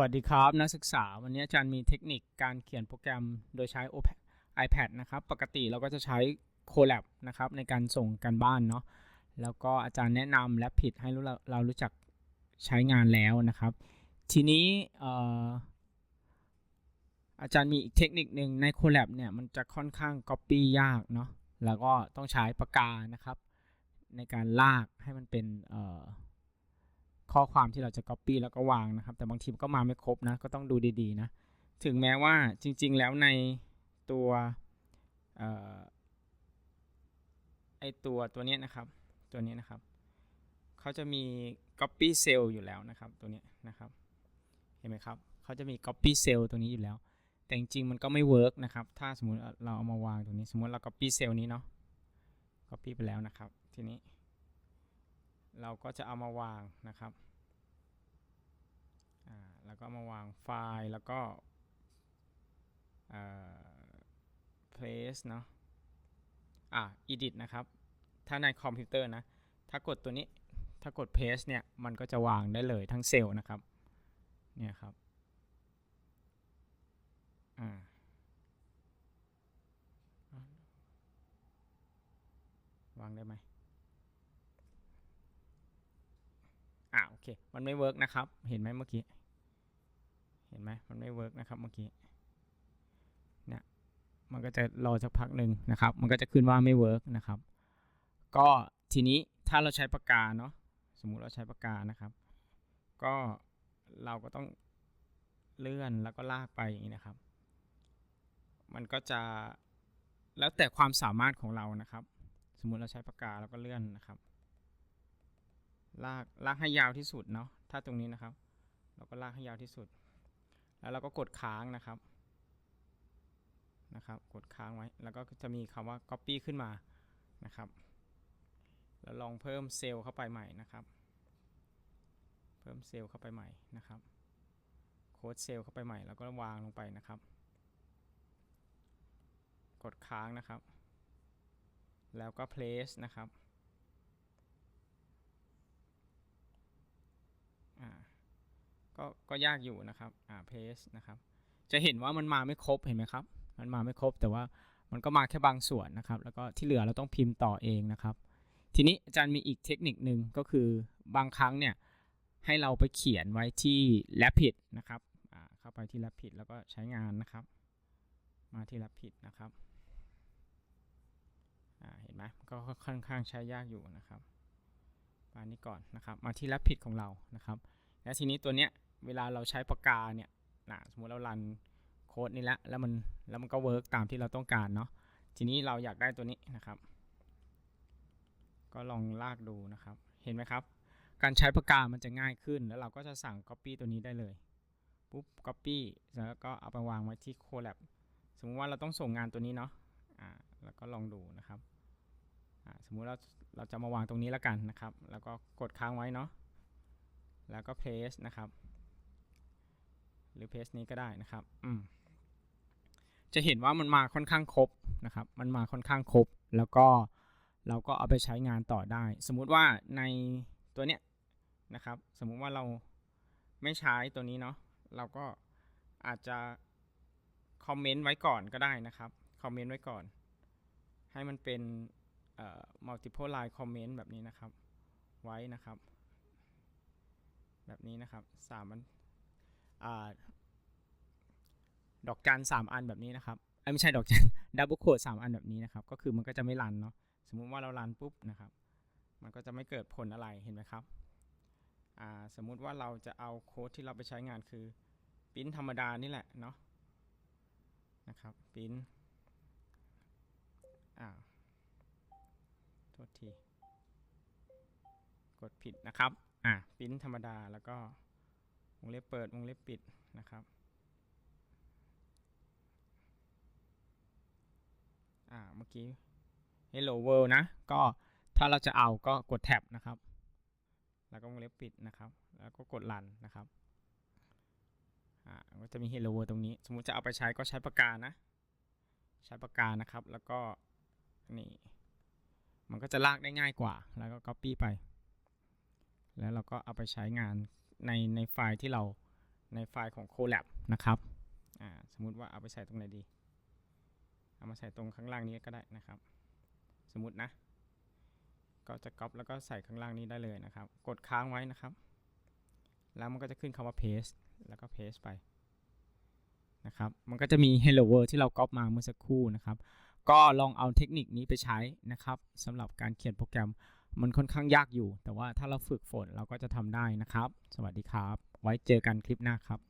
วัสดีครับนักศึกษาวันนี้อาจารย์มีเทคนิคการเขียนโปรแกรมโดยใช้ iPad นะครับ ปกติเราก็จะใช้ Colab นะครับในการส่งกันบ้านเนาะแล้วก็อาจารย์แนะนำและผิดให้รู้เราเรารู้จักใช้งานแล้วนะครับ ทีนี้อออาจารย์มีอีกเทคนิคหนึ่งใน Colab เนี่ยมันจะค่อนข้าง Copy ยากเนาะแล้วก็ต้องใช้ปากกานะครับ ในการลากให้มันเป็นเอ่อ ข้อความที่เราจะ Copy แล้วก็วางนะครับ แต่บางทีมันก็มาไม่ครบนะ ก็ต้องดูดีๆนะ ถึงแม้ว่าจริงๆแล้วในตัวออไอตัวตัวนี้นะครับตัวนี้นะครับเขาจะมี Copy Cell อยู่แล้วนะครับตัวนี้นะครับเห็นไหมครับเขาจะมี Copy Cell ตัวนี้อยู่แล้ว แต่จริงๆมันก็ไม่เวิร์กนะครับ ถ้าสมมุติเราเอามาวางตรงนี้ สมมติเรา Copy Cell นี้เนาะ Copy ไปแล้วนะครับทีนี้ เราก็จะเอามาวางนะครับแล้วก็มาวางไฟล์แล้วก็เอ่อ place เนาะอ่า edit นะครับ ถ้าในคอมพิวเตอร์นะ ถ้ากดตัวนี้ ถ้ากด paste เนี่ย มันก็จะวางได้เลยทั้งเซลล์นะครับ เนี่ยครับ อ่าวางได้ไหม อ่า โอเค มันไม่เวิร์กนะครับ เห็นไหมเมื่อกี้ เห็นไหมมันไม่เวิร์กนะครับเมื่อกี้เนี่ยมันก็จะรอสักพักหนึ่งนะครับ มันก็จะขึ้นว่าไม่เวิร์กนะครับ ก็ทีนี้ถ้าเราใช้ปากกาเนาะ สมมุติเราใช้ปากกานะครับ ก็เราก็ต้องเลื่อนแล้วก็ลากไปอย่างนี้นะครับ มันก็จะแล้วแต่ความสามารถของเรานะครับ สมมุติเราใช้ปากกาแล้วก็เลื่อนนะครับ ลากลากให้ยาวที่สุดเนาะถ้าตรงนี้นะครับ เราก็ลากให้ยาวที่สุด แล้วเราก็กดค้างนะครับนะครับ กดค้างไว้ แล้วก็จะมีคำว่า copy ขึ้นมานะครับ แล้วลองเพิ่มเซลล์เข้าไปใหม่นะครับ เพิ่มเซลล์เข้าไปใหม่นะครับ โค้ดเซลล์เข้าไปใหม่ แล้วก็วางลงไปนะครับ กดค้างนะครับ แล้วก็ place นะครับ อ่า ก็ก็ยากอยู่นะครับอ่า paste นะครับ จะเห็นว่ามันมาไม่ครบเห็นไหมครับ มันมาไม่ครบแต่ว่ามันก็มาแค่บางส่วนนะครับ แล้วก็ที่เหลือเราต้องพิมพ์ต่อเองนะครับ ทีนี้อาจารย์มีอีกเทคนิคหนึ่งก็คือบางครั้งเนี่ยให้เราไปเขียนไว้ที่ Rapid นะครับเข้าไปที่ Rapid แล้วก็ใช้งานนะครับ มาที่ Rapid นะครับเห็นไหมก็ค่อนข้างใช้ยากอยู่นะครับมานี้ก่อนนะครับ มาที่ Rapid ของเรานะครับ แล้วทีนี้ตัวเนี้ย เวลาเราใช้ปากกาเนี่ยนะสมมุติเรารันโค้ดนี้แล้วแล้วมันแล้วมันก็เวิร์กตามที่เราต้องการเนาะทีนี้เราอยากได้ตัวนี้นะครับ ก็ลองลากดูนะครับ เห็นไหมครับ การใช้ปากกามันจะง่ายขึ้น แล้วเราก็จะสั่ง Copy ตัวนี้ได้เลยปุ๊บ Copy แล้วก็เอาไปวางไว้ที่ Colab สมมุติว่าเราต้องส่งงานตัวนี้เนาะอ่าแล้วก็ลองดูนะครับอ่าสมมุติเราเราจะมาวางตรงนี้แล้วกันนะครับ แล้วก็กดค้างไว้เนาะแล้วก็ paste นะครับ หรือ paste นี้ก็ได้นะครับอืมจะเห็นว่ามันมาค่อนข้างครบนะครับ มันมาค่อนข้างครบ แล้วก็เราก็เอาไปใช้งานต่อได้ สมมุติว่าในตัวเนี้ยนะครับ สมมุติว่าเราไม่ใช้ตัวนี้เนาะ เราก็อาจจะคอมเมนต์ไว้ก่อนก็ได้นะครับ คอมเมนต์ไว้ก่อน ให้มันเป็นเอ่อ multiple line comment แบบนี้นะครับ ไว้นะครับ แบบนี้นะครับสามอัน ดอกจันสามอันแบบนี้นะครับไม่ใช่ดอกจันดับเบิลโคดสามอันแบบนี้นะครับ ก็คือมันก็จะไม่รันเนาะสมมุติว่าเรารันปุ๊บนะครับ มันก็จะไม่เกิดผลอะไรเห็นไหมครับสมมุติว่าเราจะเอาโค้ดที่เราไปใช้งานคือปิ้นธรรมดานี่แหละเนาะนะครับปิ้นอ่าโทษที กดผิดนะครับ อะปริ้นธรรมดาแล้วก็ วงเล็บเปิดวงเล็บปิดนะครับอ่าเมื่อกี้ hello world นะ ก็ถ้าเราจะเอาก็กดแท็บนะครับ แล้วก็วงเล็บปิดนะครับ แล้วก็กดรันนะครับอ่าก็จะมี hello world ตรงนี้ สมมุติจะเอาไปใช้ก็ใช้ปากกานะ ใช้ปากกานะครับ แล้วก็นี่มันก็จะลากได้ง่ายกว่า แล้วก็ copy ไป แล้วเราก็เอาไปใช้งาน ในในไฟล์ที่เราในไฟล์ของ Colab นะครับอ่าสมมุติว่าเอาไปใส่ตรงไหนดี เอามาใส่ตรงข้างล่างนี้ก็ได้นะครับ สมมตินะ ก็จะก๊อปแล้วก็ใส่ข้างล่างนี้ได้เลยนะครับ กดค้างไว้นะครับ แล้วมันก็จะขึ้นคำว่า paste แล้วก็ paste ไปนะครับ มันก็จะมี hello world ที่เราก๊อปมาเมื่อสักครู่นะครับ ก็ลองเอาเทคนิคนี้ไปใช้นะครับสำหรับการเขียนโปรแกรม มันค่อนข้างยากอยู่ แต่ว่าถ้าเราฝึกฝนเราก็จะทำได้นะครับ สวัสดีครับ ไว้เจอกันคลิปหน้าครับ